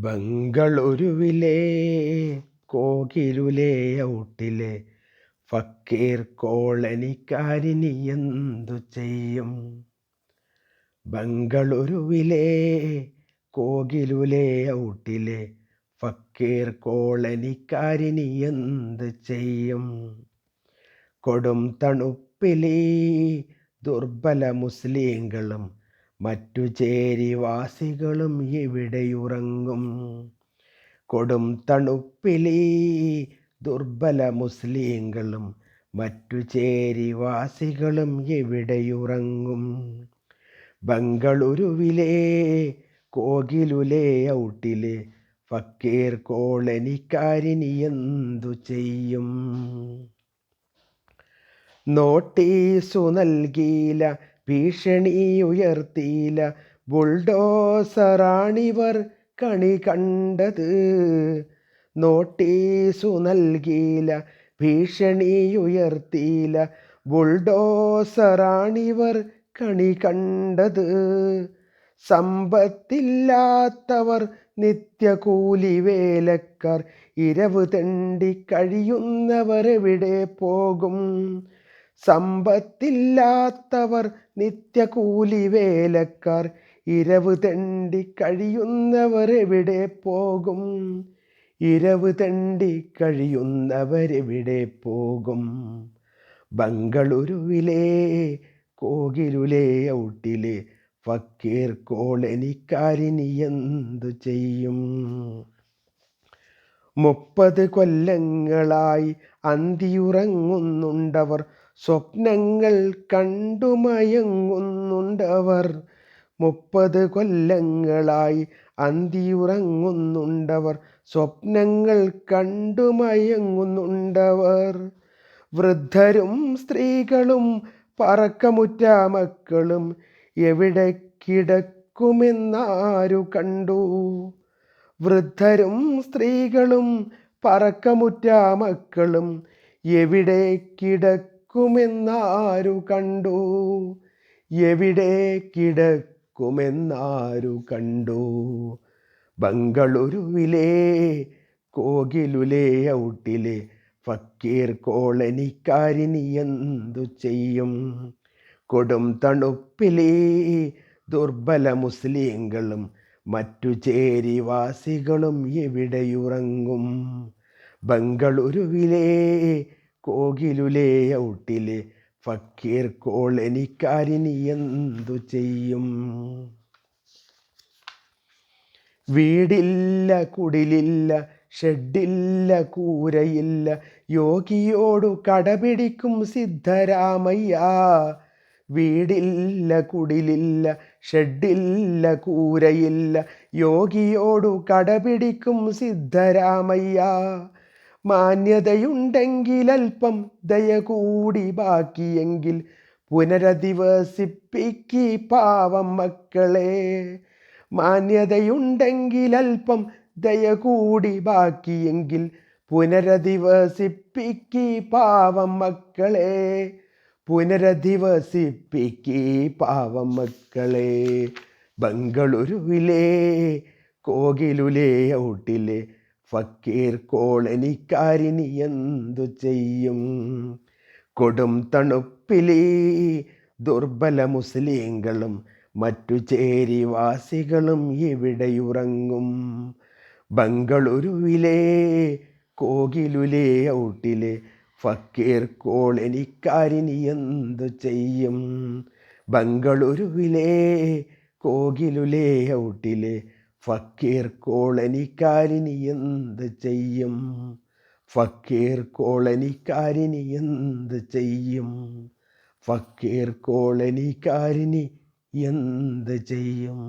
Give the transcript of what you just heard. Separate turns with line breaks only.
ബംഗളൂരുവിലെ കോകിലുലേ ഔട്ടിലെ. ഫക്കീർ കോളനിക്കാരിനി എന്തു ചെയ്യും? ബംഗളൂരുവിലെ കോകിലുലേ ഔട്ടിലെ. ഫക്കീർ കോളനിക്കാരിനി എന്ത് ചെയ്യും? കൊടും തണുപ്പിലേ ദുർബല മുസ്ലിങ്ങളും മറ്റു ചേരിവാസികളും ഇവിടെയുറങ്ങും. കൊടും തണുപ്പിലീ ദുർബല മുസ്ലിങ്ങളും മറ്റു ചേരിവാസികളും ഇവിടെയുറങ്ങും. ബംഗളൂരുവിലെ കോകിലുലേ ഔട്ടിലെ ഫക്കീർ കോളനിക്കാരിനി എന്തു ചെയ്യും? നോട്ടീസു നൽകിയില്ല ഭീഷണി ഉയർത്തിയില്ല ബുൾഡോസറാണിവർ കണി കണ്ടത്. നോട്ടീസു നൽകിയില്ല ഭീഷണി ഉയർത്തിയില്ല ബുൾഡോസറാണിവർ കണി കണ്ടത്. സമ്പത്തില്ലാത്തവർ നിത്യകൂലി വേലക്കാർ ഇരവ് തെണ്ടി കഴിയുന്നവർ എവിടെ പോകും? സമ്പത്തില്ലാത്തവർ നിത്യകൂലി വേലക്കാർ ഇരവ് തെണ്ടി കഴിയുന്നവരെവിടെ പോകും? ഇരവ് തെണ്ടി കഴിയുന്നവരെവിടെ പോകും? ബംഗളൂരുവിലെ കോകിലുലെ ഔട്ടിലെ ഫക്കീർ കോളനിക്കാരിനി എന്തു ചെയ്യും? മുപ്പത് കൊല്ലങ്ങളായി അന്തിയുറങ്ങുന്നുണ്ടവർ. സ്വപ്നങ്ങൾ കണ്ടുമയങ്ങുന്നുണ്ടവർ. മുപ്പത് കൊല്ലങ്ങളായി അന്തിയുറങ്ങുന്നുണ്ടവർ. സ്വപ്നങ്ങൾ കണ്ടുമയങ്ങുന്നുണ്ടവർ. വൃദ്ധരും സ്ത്രീകളും പറക്കമുറ്റ മക്കളും എവിടെ കിടക്കുമെന്നാരു കണ്ടു. വൃദ്ധരും സ്ത്രീകളും പറക്കമുറ്റ മക്കളും എവിടെ കിടക്കുമെന്നാരു കണ്ടു? എവിടെ കിടക്കുമെന്നാരു കണ്ടു? ബംഗളൂരുവിലെ കോകിലുലേ ഔട്ടിലെ ഫക്കീർ കോളനിക്കാരിനി എന്തു ചെയ്യും? കൊടും തണുപ്പിലേ ദുർബല മുസ്ലിങ്ങളും മറ്റു ചേരിവാസികളും എവിടെയുറങ്ങും? ബംഗളൂരുവിലെ കോകിലുലേ ഔട്ടിലെ ഫക്കീർ കോളനിക്കാരിനി എന്തു ചെയ്യും? വീടില്ല കുടിലില്ല ഷെഡില്ല കൂരയില്ല യോഗിയോടു കടപിടിക്കും സിദ്ധരാമയ്യ. വീടില്ല കുടിലില്ല ഷെഡില്ല കൂരയില്ല. യോഗിയോടു കടപിടിക്കും സിദ്ധരാമയ്യ. മാന്യതയുണ്ടെങ്കിലൽപ്പം ദയ കൂടി ബാക്കിയെങ്കിൽ പുനരധിവസിപ്പിക്കി പാവം മക്കളെ. മാന്യതയുണ്ടെങ്കിലൽപ്പം ദയ കൂടി ബാക്കിയെങ്കിൽ പുനരധിവസിപ്പിക്കി പാവം മക്കളെ. പുനരധിവസിപ്പിക്കി പാവം മക്കളെ ബംഗളൂരുവിലെ കോകിലുലേ ഔട്ടിലെ ഫക്കീർ കോളനിക്കാരിനി എന്തു ചെയ്യും? കൊടും തണുപ്പിലേ ദുർബല മുസ്ലിങ്ങളും മറ്റു ചേരിവാസികളും ഇവിടെയുറങ്ങും. ബംഗളൂരുവിലെ കോകിലുലേ ഔട്ടിലെ ഫക്കീർ കോളനിക്കാരിനി എന്തു ചെയ്യും? ബംഗളൂരുവിലെ കോകിലുലേ ഔട്ടിലെ ഫക്കീർ കോളനിക്കാരിനി എന്ത് ചെയ്യും? ഫക്കീർ കോളനിക്കാരിനി എന്ത് ചെയ്യും? ഫക്കീർ കോളനിക്കാരിനി എന്ത് ചെയ്യും?